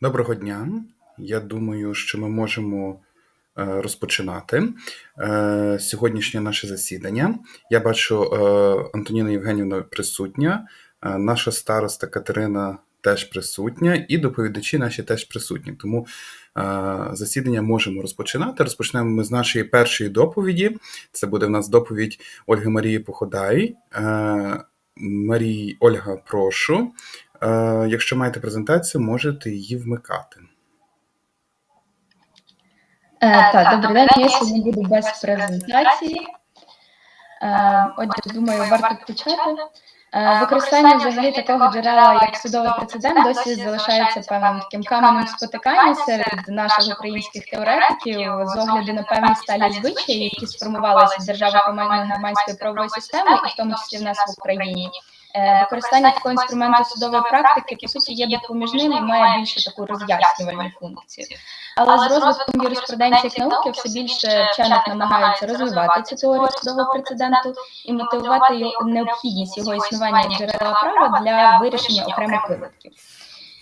Доброго дня. Я думаю, що ми можемо е, розпочинати е, сьогоднішнє наше засідання. Я бачу, е, Антоніна Євгенівна присутня, наша староста Катерина теж присутня, і доповідачі наші теж присутні. Тому засідання можемо розпочинати. Розпочнемо ми з нашої першої доповіді. Це буде в нас доповідь Ольги Марії Походай. Марії Ольга, прошу. Е, Якщо маєте презентацію, можете її вмикати. Е, Так, добрий день. Я сьогодні буду без презентації. Е, Отже, думаю, варто почати. Е, Використання взагалі такого джерела, як судовий прецедент, досі залишається певним таким каменем спотикання серед наших українських теоретиків з огляду на певні сталі звичаї, які сформувалися в державах громадської правової системи, і в тому числі в нас в Україні. Е, Використання такого інструменту судової практики по суті є допоміжним і має більше таку роз'яснювальну функцію. Але з розвитком юриспруденції як науки все більше вчених намагаються розвивати цю теорію судового прецеденту і мотивувати необхідність його існування як джерела права для вирішення окремих випадків.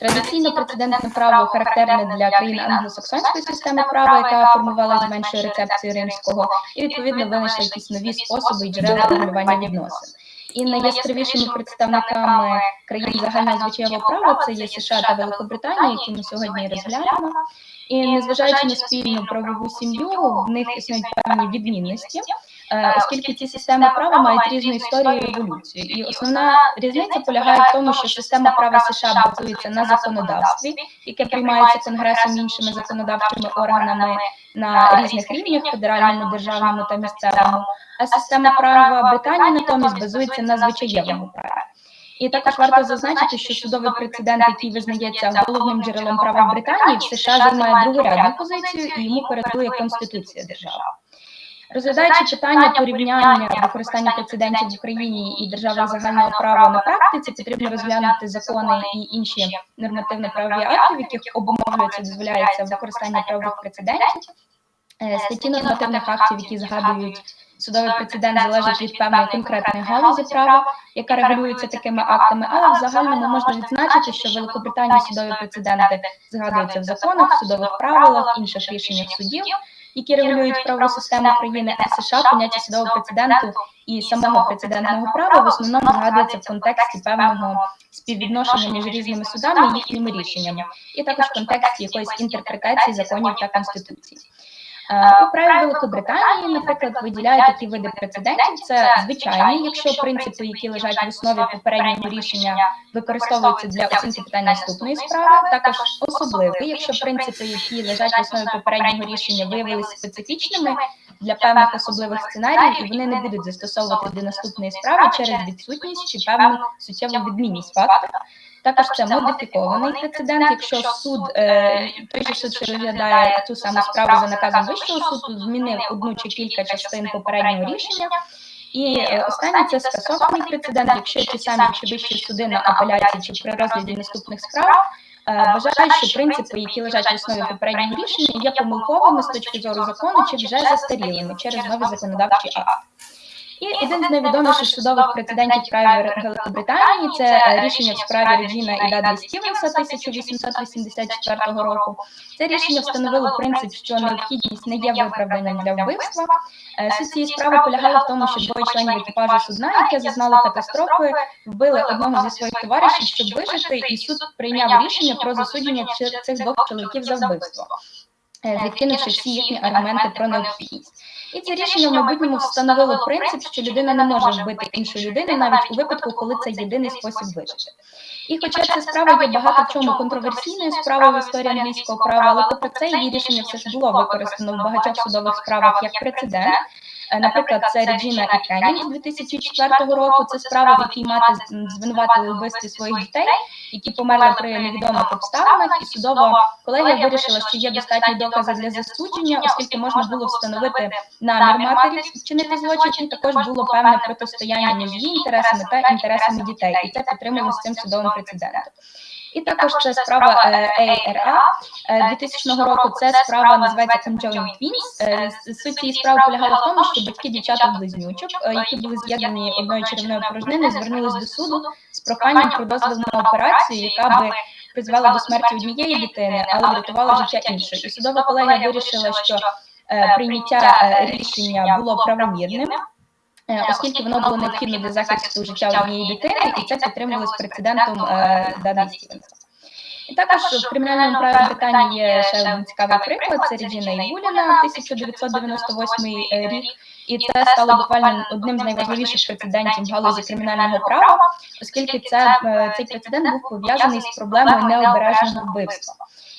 Традиційно прецедентне право характерне для країн англосаксонської системи права, яка формувалася з меншою рецепцією римського, і відповідно винайшли якісь нові способи і джерела регулювання відносин. І найяскравішими представниками країн загального звичайного права це є США та Великобританія, які ми сьогодні розглянемо. І незважаючи на спільну правову сім'ю, в них існують певні відмінності, е, оскільки ці системи права мають різну історію і. І основна різниця полягає в тому, що система права США базується на законодавстві, яке приймається конгресом іншими законодавчими органами на різних рівнях федеральному, державному та місцевому. А система права Британії натомість базується на звичаєвому праві. І також варто зазначити, що судовий прецедент, який визнається головним джерелом права в Британії, в США займає другорядну позицію і йому передує Конституція держави. Розглядаючи питання порівняння використання прецедентів в Україні і державах загального права на практиці, потрібно розглянути закони і інші нормативно-правові акти, в яких обумовлюється, дозволяється використання правових прецедентів, Е, статті нормативних актів, які згадують судовий прецедент, залежить від певної конкретної галузі права, яка регулюється такими актами, але в загальному можна відзначити, що в Великобританії судові прецеденти згадуються в законах, судових правилах, інших рішеннях судів, які регулюють правову систему країни, а США поняття судового прецеденту і самого прецедентного права в основному згадується в контексті певного співвідношення між різними судами і їхніми рішеннями, і також в контексті якоїсь інтерпретації законів та конституції. Е, праві Великобританії, наприклад, виділяють такі види прецедентів. Це звичайні, якщо принципи, які лежать в основі попереднього рішення, використовуються для оцінки питання наступної справи. Також особливий, якщо принципи, які лежать в основі попереднього рішення, виявилися специфічними для певних особливих сценаріїв, і вони не будуть застосовувати до наступної справи через відсутність чи певну суттєву відмінність факту. Також це модифікований прецедент. Якщо суд е, той же суд, що розглядає ту саму справу за наказом вищого суду, змінив одну чи кілька частин попереднього рішення. І е, останнє це скасований прецедент, якщо ті самі чи вищі суди на апеляції чи при розгляді наступних справ е, вважають, що принципи, які лежать в основі попереднього рішення, є помилковими з точки зору закону чи вже застарілими через новий законодавчий акт. І один з найвідоміших судових прецедентів в праві Великобританії це е, рішення в справі Реджіна і Дадлі Стівенса 1884 року. Це рішення встановило принцип, що необхідність не є виправданням для вбивства. Е, Суть цієї справи полягала в тому, що двоє членів екіпажу судна, яке зазнало катастрофи, вбили одного зі своїх товаришів, щоб вижити, і суд прийняв рішення про засудження цих двох чоловіків за вбивство, е, відкинувши всі їхні аргументи про необхідність. І це рішення в майбутньому встановило принцип, що людина не може вбити іншу людину навіть у випадку, коли це єдиний спосіб вижити. І хоча ця справа є багато в чому контроверсійною справою в історії англійського права, але попри це її рішення все ж було використано в багатьох судових справах як прецедент. Е, Наприклад, це Реджіна і Кеннінг з 2004 року. Це справа, в якій мати звинуватили вбивстві своїх дітей, які померли при невідомих обставинах, і судова колегія вирішила, що є достатні докази для засудження, оскільки можна було встановити намір матері вчинити злочин, і також було певне протистояння між її інтересами та інтересами дітей, і це підтримувалося цим судовим прецедентом. І також це справа е, ARA е, 2000 року. Це справа називається Conjoined Twins. Е, Суть цієї справи полягала в тому, що батьки дівчаток близнючок, е, які були з'єднані одною черевною порожниною, звернулись до суду з проханням про дозвіл на операцію, яка би призвела до смерті однієї дитини, але врятувала життя іншої. І судова колегія вирішила, що е, прийняття е, рішення було правомірним. Е, Оскільки воно було необхідно для захисту життя однієї дитини, і це підтримувалось прецедентом е, Дана Стівенса. І також в кримінальному праві Британії є ще один цікавий приклад. Це Реджіна Ігуліна, 1998 рік. І це стало буквально одним з найважливіших прецедентів в галузі кримінального права, оскільки це е, цей прецедент був пов'язаний з проблемою необережного вбивства.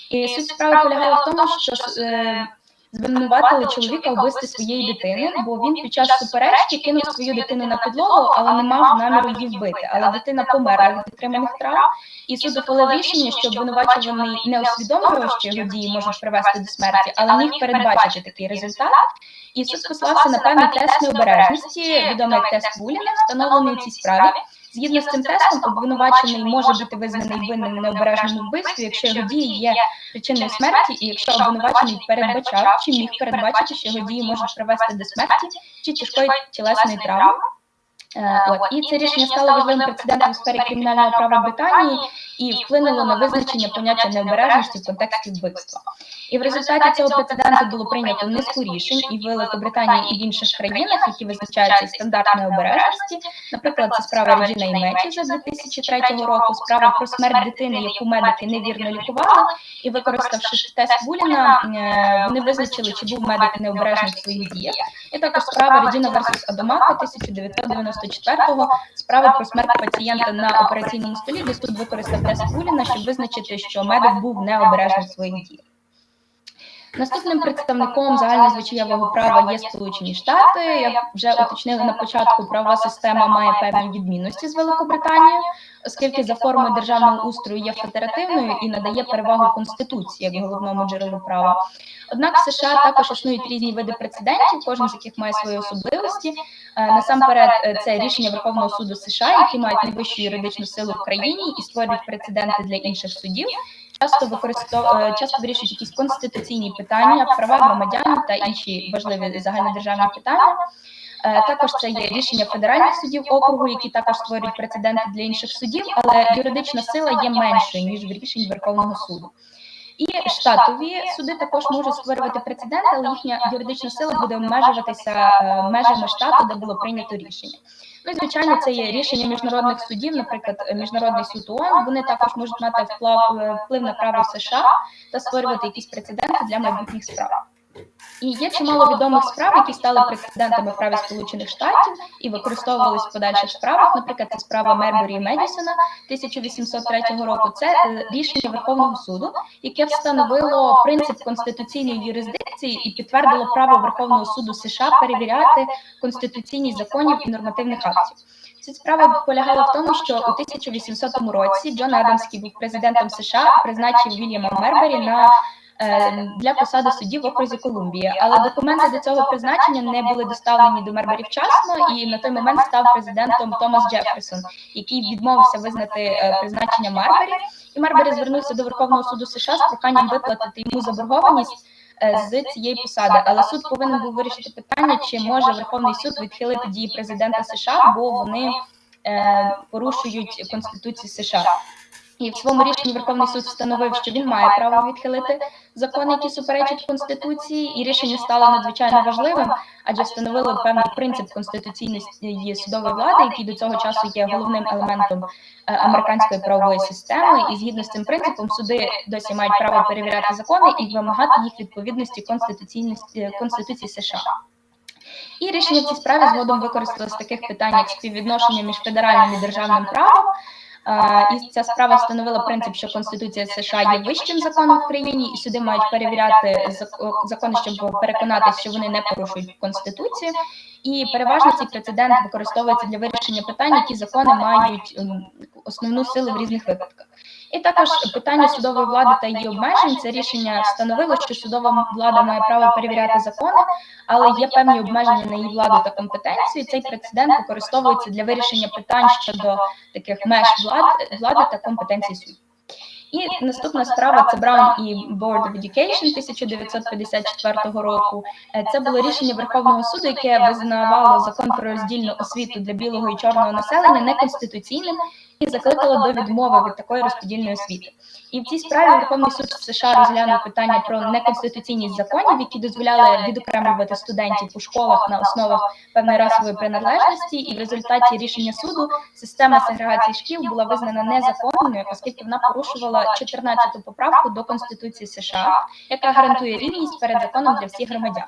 І суть справи полягала в тому, що е, звинуватили чоловіка вбивстві своєї дитини, бо він під час суперечки кинув свою дитину на підлогу, але не мав наміру її вбити. Але дитина померла від отриманих травм, і суд ухвалив рішення, що обвинувачуваний не усвідомлював, що його дії можуть привести до смерті, але міг передбачити такий результат. І суд послався на певний тест необережності, відомий як тест Вуліна, встановлений у цій справі. Згідно з цим тестом, обвинувачений може бути визнаний винним в необережному вбивстві, якщо його дії є причиною смерті, і якщо обвинувачений передбачав чи міг передбачити, що його дії можуть привести до смерті чи тяжкої тілесної травми. Е, от. І це рішення стало важливим прецедентом у сфері кримінального права Британії і вплинуло на визначення поняття необережності в контексті вбивства. І в результаті цього прецеденту було прийнято низку рішень і в Великобританії і в інших країнах, які визначаються стандарт обережності. Наприклад, це справа Реджіна і Меті за 2003 року, справа про смерть дитини, яку медики невірно лікували, і використавши тест Буліна, е, вони визначили, чи був медик необережний в своїх діях. І також справа Реджіна версус Адамака 1990 94-го справи про смерть пацієнта на операційному столі, де суд використав тест Гуліна, щоб визначити, що медик був необережним в своїх діях. Наступним представником загальнозвичаєвого права є Сполучені Штати. Як вже уточнили на початку, правова система має певні відмінності з Великобританією оскільки за формою державного устрою є федеративною і надає перевагу конституції як головному джерелу права. Однак в США також існують різні види прецедентів, кожен з яких має свої особливості. Е, Насамперед, е, це рішення Верховного суду США, які мають найвищу юридичну силу в країні і створюють прецеденти для інших судів. Часто використов... часто вирішують якісь конституційні питання, права громадян та інші важливі загальнодержавні питання. Е, Також це є рішення федеральних судів округу, які також створюють прецеденти для інших судів, але юридична сила є меншою ніж в рішень Верховного суду. І штатові суди також можуть створювати прецеденти, але їхня юридична сила буде обмежуватися е, межами штату, де було прийнято рішення. Ну і звичайно, це є рішення міжнародних судів, наприклад, міжнародний суд ООН, Вони також можуть мати вплив, вплив на право США та створювати якісь прецеденти для майбутніх справ. І є чимало відомих справ, які стали прецедентами в праві Сполучених Штатів і використовувались в подальших справах. Наприклад, це справа Мербері і Медісона 1803 року. Це е, рішення Верховного суду, яке встановило принцип конституційної юрисдикції і підтвердило право Верховного суду США перевіряти конституційність законів і нормативних актів. Ця справа полягала в тому, що у 1800 році Джон Адамс, який був президентом США, призначив Вільяма Мербері на для посади судді в окрузі Колумбія, але документи до цього призначення не були доставлені до Мербері вчасно, і на той момент став президентом Томас Джеферсон, який відмовився визнати е, призначення Марбері. І Марбері звернувся до Верховного суду США з проханням виплатити йому заборгованість е, з цієї посади. Але суд повинен був вирішити питання, чи може Верховний суд відхилити дії президента США, бо вони е, порушують Конституцію США. І в своєму рішенні Верховний суд встановив, що він має право відхилити закони, які суперечать конституції, і рішення стало надзвичайно важливим, адже встановило певний принцип конституційності судової влади, який до цього часу є головним елементом е, американської правової системи. І згідно з цим принципом, суди досі мають право перевіряти закони і вимагати їх відповідності конституційності конституції США. І рішення в цій справі згодом використалось в таких питань, як співвідношення між федеральним і державним правом. І ця справа встановила принцип, що Конституція США є вищим законом в країні, і суди мають перевіряти зак- закони, щоб переконатися, що вони не порушують конституцію. І переважно цей прецедент використовується для вирішення питань, які закони мають ем, основну силу в різних випадках. І також питання судової влади та її обмежень. Це рішення встановило, що судова влада має право перевіряти закони, але є певні обмеження на її владу та компетенцію. Цей прецедент використовується для вирішення питань щодо таких меж влади, влади та компетенції суддів. І наступна справа це Браун і Board of Education 1954 року. Е, Це було рішення Верховного суду, яке визнавало закон про роздільну освіту для білого і чорного населення неконституційним і закликала до відмови від такої розподільної освіти. І в цій справі Верховний суд США розглянув питання про неконституційність законів, які дозволяли відокремлювати студентів у школах на основах певної расової приналежності, і в результаті рішення суду система сегрегації шкіл була визнана незаконною, оскільки вона порушувала 14-ту поправку до Конституції США, яка гарантує рівність перед законом для всіх громадян.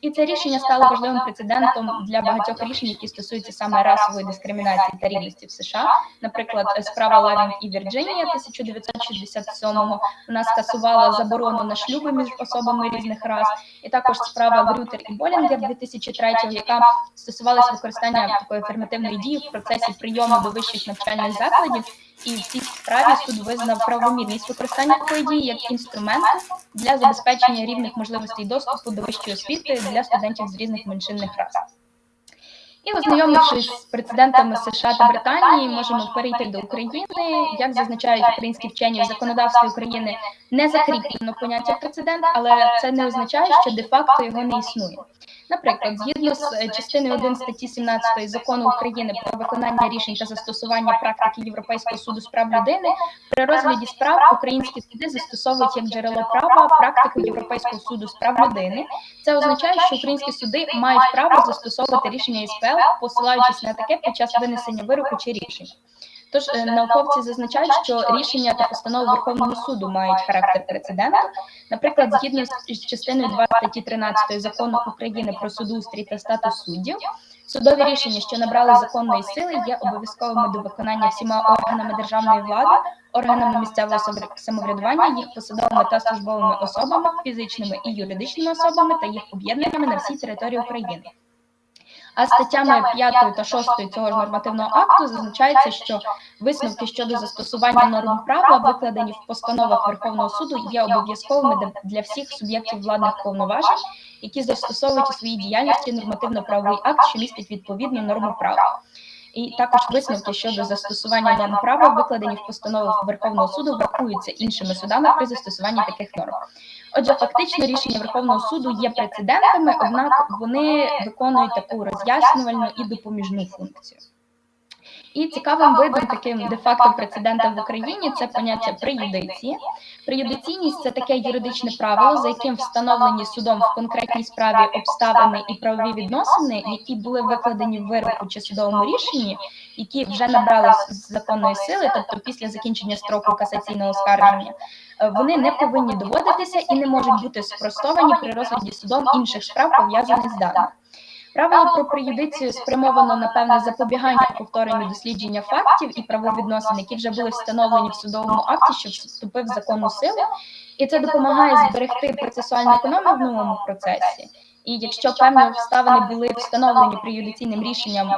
І це рішення стало важливим прецедентом для багатьох рішень, які стосуються саме расової дискримінації та рівності в США. Наприклад, справа Лавінг і Вірджинія 1967-го вона скасувала заборону на шлюби між особами різних рас, і також справа Грютер і Болінгер 2003-го, яка стосувалася використання такої афірмативної дії в процесі прийому до вищих навчальних закладів. І в цій справі суд визнав правомірність використання такої як інструменту для забезпечення рівних можливостей доступу до вищої освіти для студентів з різних меншинних рас. І ознайомившись з прецедентами США та Британії, можемо перейти до України. Як зазначають українські вчені в законодавстві України, не закріплено поняття прецедент, але це не означає, що де-факто його не існує. Наприклад, згідно з е, частиною 1 статті 17 закону України про виконання рішень та застосування практики Європейського суду з прав людини, при розгляді справ українські суди застосовують як джерело права практику Європейського суду з прав людини. Це означає, що українські суди мають право застосовувати рішення СПЛ, посилаючись на таке під час винесення вироку чи рішення. Тож е, науковці зазначають, що рішення та постанови Верховного суду мають характер прецеденту. Наприклад, згідно з частиною 2 статті 13 закону України про судоустрій та статус суддів, судові рішення, що набрали законної сили, є обов'язковими до виконання всіма органами державної влади, органами місцевого самоврядування, їх посадовими та службовими особами, фізичними і юридичними особами та їх об'єднаннями на всій території України. А статтями 5 та 6 цього ж нормативного акту зазначається, що висновки щодо застосування норм права, викладені в постановах Верховного суду, є обов'язковими для- всіх суб'єктів владних повноважень, які застосовують у своїй діяльності нормативно-правовий акт, що містить відповідну норму права. І також висновки щодо застосування норм права, викладені в постановах Верховного суду, врахуються іншими судами при застосуванні таких норм. Отже, фактично рішення Верховного суду є прецедентами, однак вони виконують таку роз'яснювальну і допоміжну функцію. І цікавим видом таким де-факто прецедентом в Україні це поняття преюдиції. Преюдиційність це таке юридичне правило, за яким встановлені судом в конкретній справі обставини і правові відносини, які були викладені в вироку чи судовому рішенні, які вже набрали законної сили, тобто після закінчення строку касаційного оскарження, е, вони не повинні доводитися і не можуть бути спростовані при розгляді судом інших справ пов'язаних з даним. Правило про приюдицію спрямовано на певне запобігання повторенню дослідження фактів і правовідносин, які вже були встановлені в судовому акті, що вступив в законну силу, і це допомагає зберегти процесуальну економію в новому процесі. І якщо певні обставини були встановлені приюдиційним рішенням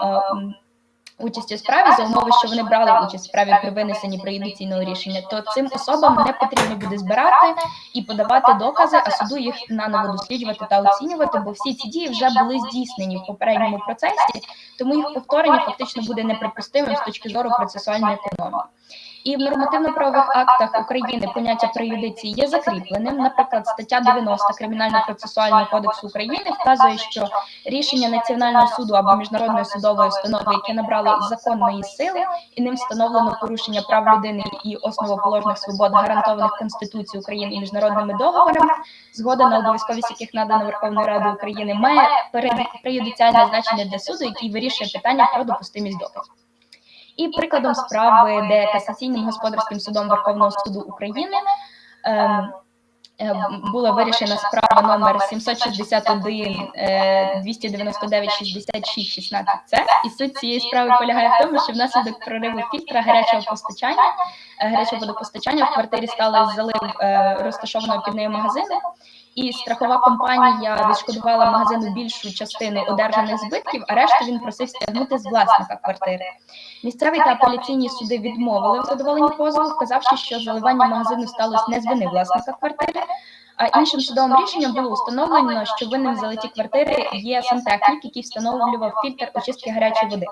е, у справі за умови, що вони брали участь в справі при винесенні проєдиційного рішення, то цим особам не потрібно буде збирати і подавати докази, а суду їх наново досліджувати та оцінювати, бо всі ці дії вже були здійснені в попередньому процесі, тому їх повторення фактично буде неприпустимим з точки зору процесуальної економії. І в нормативно-правових актах України поняття преюдиції є закріпленим. Наприклад, стаття 90 Кримінально-процесуального кодексу України вказує, що рішення Національного суду або міжнародної судової установи, яке набрало законної сили, і ним встановлено порушення прав людини і основоположних свобод, гарантованих Конституцією України і міжнародними договорами, згода на обов'язковість яких надана Верховною Радою України, має преюдиціальне значення для суду, який вирішує питання про допустимість доказів. І прикладом справи, де касаційним господарським судом Верховного суду України ем, е, була вирішена справа номер 761 е, 299 66 16 С. І суть цієї справи полягає в тому, що внаслідок прориву фільтра гарячого постачання, е, гарячого водопостачання в квартирі сталося залив е, розташованого під нею магазину. І страхова компанія відшкодувала магазину більшу частину одержаних збитків, а решту він просив стягнути з власника квартири. Місцеві та апеляційні суди відмовили в задоволенні позову, вказавши, що заливання магазину сталося не з вини власника квартири. А іншим судовим рішенням було встановлено, що винним в залиті квартири є сантехнік, який встановлював фільтр очистки гарячої води.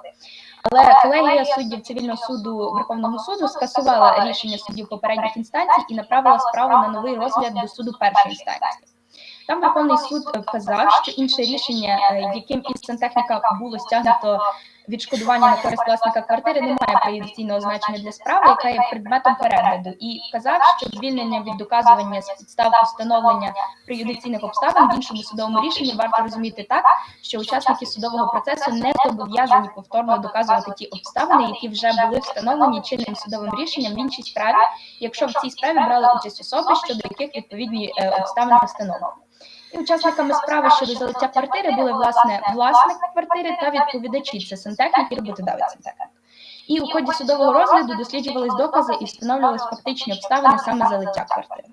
Але колегія суддів цивільного суду Верховного суду скасувала рішення суддів попередніх інстанцій і направила справу на новий розгляд до суду першої інстанції. Там Верховний суд вказав, що інше рішення, е, яким із сантехніка було стягнуто відшкодування на користь власника квартири не має преюдиційного значення для справи, яка є предметом перегляду, і вказав, що звільнення від доказування з підстав установлення преюдиційних обставин в іншому судовому рішенні варто розуміти так, що учасники судового процесу не зобов'язані повторно доказувати ті обставини, які вже були встановлені чинним судовим рішенням в іншій справі, якщо в цій справі брали участь особи, щодо яких відповідні е, обставини встановлені. І учасниками справи щодо залиття квартири були власне власник квартири та відповідачі це сантехнік і роботодавець сантехнік. І у ході судового розгляду досліджувались докази і встановлювались фактичні обставини саме залиття квартири.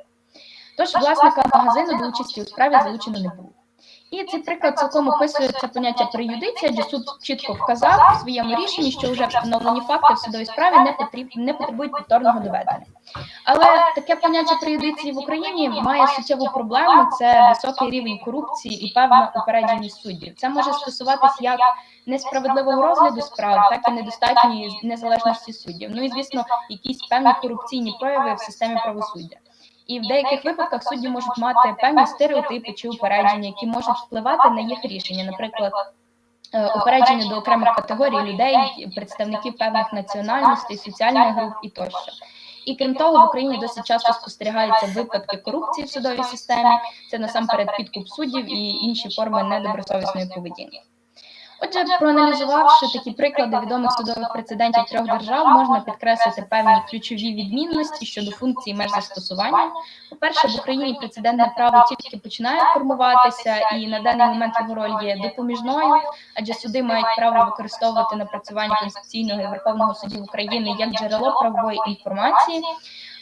Тож власника магазину до участі у справі залучено не було. І цей приклад цілком описує це поняття преюдиція, де суд чітко вказав у своєму рішенні, що вже встановлені факти в судовій справі не потребують повторного доведення. Але таке поняття преюдиції в Україні має суттєву проблему: це високий рівень корупції і певна упередженість суддів. Це може стосуватись як несправедливого розгляду справ, так і недостатньої незалежності суддів. Ну і звісно, якісь певні корупційні прояви в системі правосуддя. І в деяких випадках судді можуть мати певні стереотипи чи упередження, які можуть впливати на їх рішення, наприклад. е, Упередження до окремих категорій людей, представників певних національностей, соціальних груп і тощо. І крім того, в Україні досить часто спостерігаються випадки корупції в судовій системі. Це насамперед підкуп суддів і інші форми недобросовісної поведінки. Отже, проаналізувавши такі приклади відомих судових прецедентів трьох держав, можна підкреслити певні ключові відмінності щодо функції меж застосування. По-перше, в Україні прецедентне право тільки починає формуватися, і на даний момент його роль є допоміжною, адже суди мають право використовувати напрацювання Конституційного і Верховного судів України як джерело правової інформації.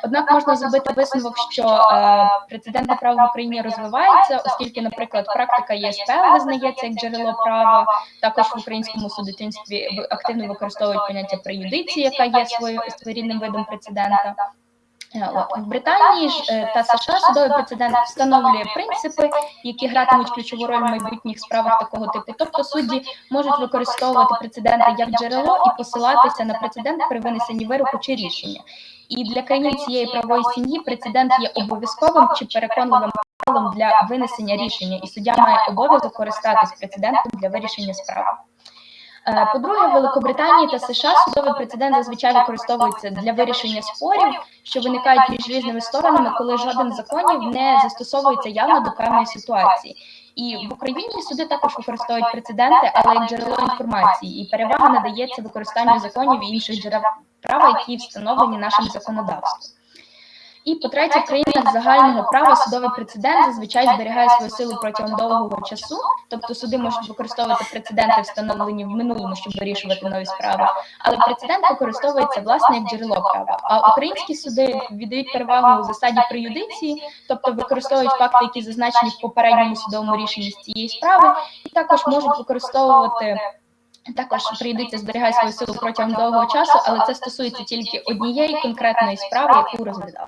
Однак можна зробити висновок, що е, прецедентне право в Україні розвивається, оскільки, наприклад, практика ЄСПЛ визнається як джерело права. Також в українському судочинстві активно використовують поняття преюдиції, яка є своєю своєрідним видом прецедента. Е, в Британії ж е, та США судовий прецедент встановлює принципи, які гратимуть ключову роль в майбутніх справах такого типу. Тобто судді можуть використовувати прецеденти як джерело і посилатися на прецедент при винесенні вироку чи рішення. І для країн цієї правової сім'ї прецедент є обов'язковим чи переконливим правилом для винесення рішення, і суддя має обов'язок користатись прецедентом для вирішення справи. Е, По-друге, в Великобританії та США судовий прецедент зазвичай використовується для вирішення спорів, що виникають між різними сторонами, коли жоден з законів не застосовується явно до певної ситуації. І в Україні суди також використовують прецеденти, але як джерело інформації, і перевага надається використанню законів і інших джерел права, які встановлені нашим законодавством. І по-третє, в країнах загального права судовий прецедент зазвичай зберігає свою силу протягом довгого часу, тобто суди можуть використовувати прецеденти, встановлені в минулому, щоб вирішувати нові справи. Але прецедент використовується власне як джерело права. А українські суди віддають перевагу у засаді преюдиції, тобто використовують факти, які зазначені в попередньому судовому рішенні з цієї справи, і також можуть використовувати. Також преюдиція зберігає свою силу протягом довгого часу, але це стосується тільки однієї конкретної справи, яку розглядали.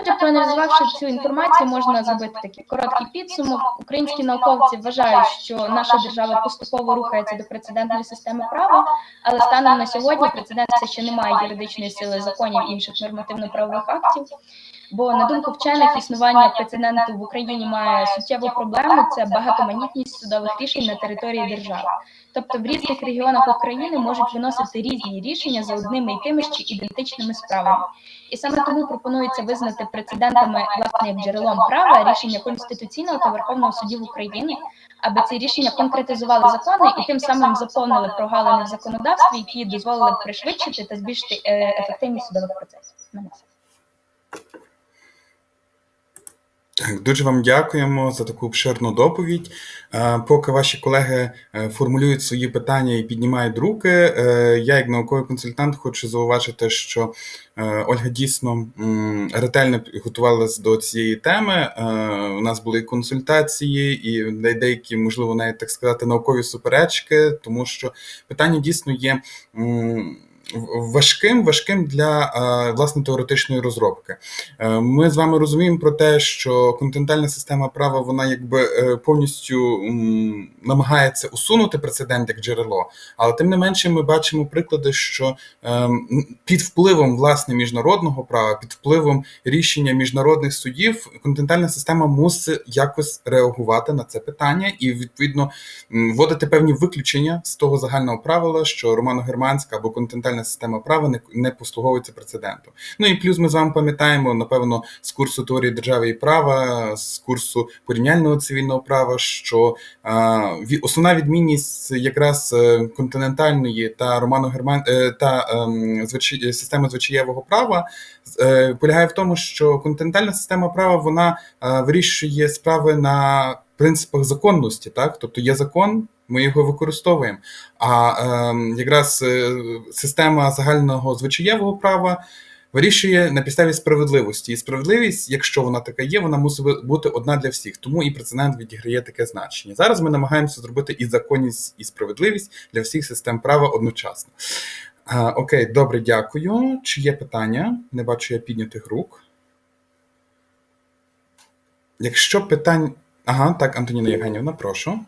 Отже, проаналізувавши цю інформацію, можна зробити такий короткий підсумок. Українські науковці вважають, що наша держава поступово рухається до прецедентної системи права, але станом на сьогодні прецедент ще не має юридичної сили законів і інших нормативно-правових актів. Бо на думку вчених, існування прецеденту в Україні має суттєву проблему це багатоманітність судових рішень на території держави. Тобто в різних регіонах України можуть виносити різні рішення за одними і тими ж чи ідентичними справами. І саме тому пропонується визнати прецедентами власне як джерелом права рішення Конституційного та Верховного судів України, аби ці рішення конкретизували закони і тим самим заповнили прогалини в законодавстві, які дозволили пришвидшити та збільшити е, ефективність судових процесів. У мене все. Так, дуже вам дякуємо за таку обширну доповідь. Е, Поки ваші колеги е, формулюють свої питання і піднімають руки, е, я, як науковий консультант, хочу зауважити, що Ольга дійсно ретельно готувалась до цієї теми. У нас були консультації, і деякі, можливо, навіть так сказати, наукові суперечки, тому що питання дійсно є важким, важким для е, власне теоретичної розробки. Е, Ми з вами розуміємо про те, що континентальна система права вона якби е, повністю намагається усунути прецедент як джерело, але тим не менше ми бачимо приклади, що під впливом власне міжнародного права, під впливом рішення міжнародних судів, континентальна система мусить якось реагувати на це питання і відповідно вводити певні виключення з того загального правила, що романо-германська або континентальна система права не, не послуговується прецедентом. Ну і плюс ми з вами пам'ятаємо, напевно, з курсу теорії держави і права, з курсу порівняльного цивільного права, що а, основна відмінність якраз е, континентальної та романо-герман е, та ем, звичай- системи звичаєвого права е, полягає в тому, що континентальна система права вона вирішує справи на принципах законності, так тобто є закон. Ми його використовуємо. А ем, якраз е, система загального звичаєвого права вирішує на підставі справедливості. І справедливість, якщо вона така є, вона мусить бути одна для всіх. Тому і прецедент відіграє таке значення. Зараз ми намагаємося зробити і законність, і справедливість для всіх систем права одночасно. А, окей, добре, дякую. Чи є питання? Не бачу я піднятих рук. Якщо питань. Ага, так, Антоніна Євгенівна, прошу.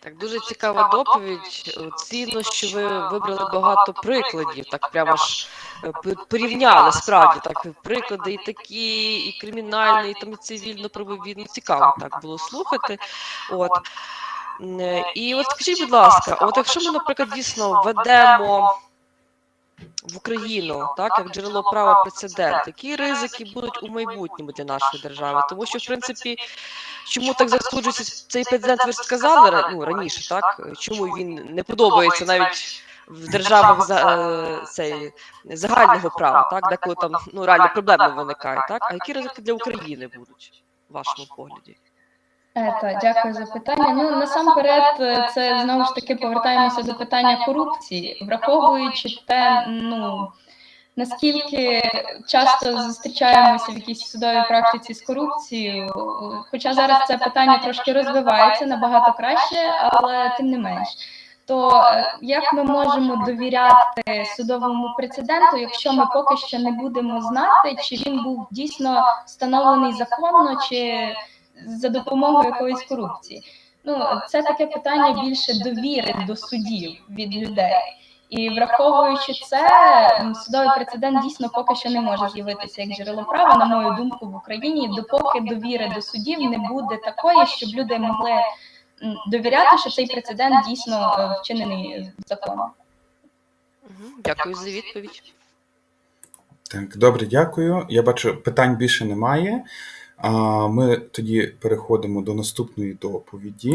Так, дуже цікава доповідь. Цінно, що ви вибрали багато прикладів, так прямо ж е, порівняли справді так приклади і такі, і кримінальні, і там і цивільно правові. Ну, цікаво так було слухати. От. Е, І от скажіть, будь ласка, от якщо ми, наприклад, дійсно введемо в Україну, так як джерело права прецедент, які ризики будуть у майбутньому для нашої держави? Тому що, в принципі, чому так засуджується цей прецедент, ви ж сказали ну, раніше, так? Чому він не подобається навіть в державах за, е, цей, загального права, так? Деколи там ну, реально проблеми виникають, так? А які ризики для України будуть, в вашому погляді? Е, та, дякую за питання. Ну насамперед, е, це знову ж таки повертаємося до питання корупції, враховуючи те, ну наскільки часто зустрічаємося в якійсь судовій практиці з корупцією. Хоча зараз це питання трошки розвивається набагато краще, але тим не менш. То е, як ми можемо довіряти судовому прецеденту, якщо ми поки що не будемо знати, чи він був дійсно встановлений законно, чи за допомогою якоїсь корупції. Ну, це таке питання більше довіри до судів від людей. І враховуючи це, судовий прецедент дійсно поки що не може з'явитися як джерело права, на мою думку, в Україні, допоки довіри до судів не буде такої, щоб люди могли довіряти, що цей прецедент дійсно е, вчинений законом. Дякую за відповідь. Так, добре, дякую. Я бачу, питань більше немає. А ми тоді переходимо до наступної доповіді.